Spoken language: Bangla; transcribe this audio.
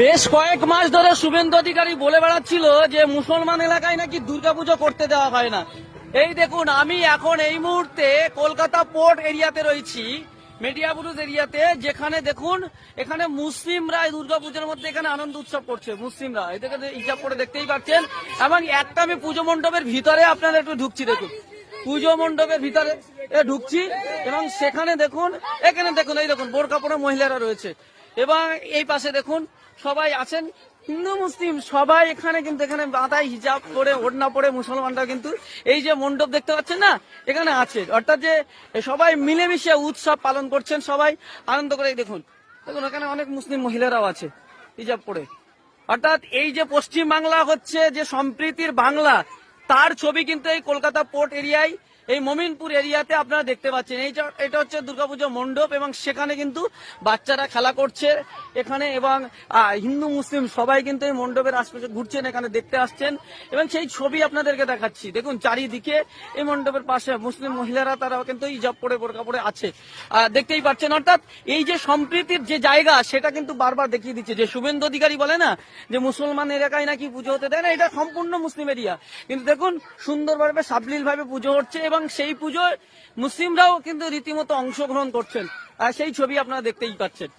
বেশ কয়েক মাস ধরে শুভেন্দু অধিকারী বলে বেড়াচ্ছিল যে মুসলমান এলাকায় নাকি দুর্গাপুজো করতে দেওয়া হয় না। এই দেখুন, আমি এখন এই মুহূর্তে কলকাতা পোর্ট এরিয়াতে রয়েছি মেডিয়াবুরুজ এরিয়াতে, যেখানে দেখুন, এখানে মুসলিমরা দুর্গাপুজোর মধ্যে এখানে আনন্দ উৎসব করছে, মুসলিমরা। এদেরকে হিসাব করে দেখতেই পাচ্ছেন, এবং একটা আমি পুজো মণ্ডপের ভিতরে আপনারা একটু ঢুকছি, দেখুন। পুজো মণ্ডপের ভিতরে ঢুকছি, এবং সেখানে দেখুন, এখানে দেখুন, এই দেখুন বোরকা মহিলারা রয়েছে। এবং এই পাশে দেখুন, সবাই আছেন। হিন্দু, মুসলিম, সবাই এখানে কিন্তু এখানে মাথায় হিজাব পরে, ওড়না পরে মুসলমানরা কিন্তু এই যে মণ্ডপ দেখতে পাচ্ছেন না, এখানে আছে। অর্থাৎ যে সবাই মিলেমিশে উৎসব পালন করছেন, সবাই আনন্দ করে দেখুন। দেখুন, এখানে অনেক মুসলিম মহিলারাও আছে হিজাব পরে। অর্থাৎ এই যে পশ্চিম বাংলা হচ্ছে যে সম্প্রীতির বাংলা, তার ছবি কিন্তু এই কলকাতা পোর্ট এরিয়ায় এই মমিনপুর এরিয়াতে আপনারা দেখতে পাচ্ছেন এইটা এটা হচ্ছে দুর্গাপুজো মণ্ডপ এবং সেখানে কিন্তু বাচ্চারা খেলা করছে। এখানে এবং হিন্দু, মুসলিম সবাই কিন্তু এই মণ্ডপের আশপাশে ঘুরছেন, এখানে দেখতে আসছেন। এবং সেই ছবি আপনাদেরকে দেখাচ্ছি। দেখুন, চারিদিকে এই মণ্ডপের পাশে মুসলিম মহিলারা, তারা কিন্তু এই ইজাব পরে বোরকা পরে আছে। দেখতেই পাচ্ছেন, অর্থাৎ এই যে সম্প্রীতির যে জায়গা, সেটা কিন্তু বারবার দেখিয়ে দিচ্ছে। যে শুভেন্দু অধিকারী বলে না, যে মুসলমান এলাকায় নাকি পুজো হতে দেয় না, এটা সম্পূর্ণ মুসলিম এরিয়া। কিন্তু দেখুন, সুন্দরভাবে সাবলীল ভাবে পুজো হচ্ছে এবং সেই পুজোয় মুসলিমরাও কিন্তু রীতিমতো অংশগ্রহণ করছেন। আর সেই ছবি আপনারা দেখতেই পাচ্ছেন।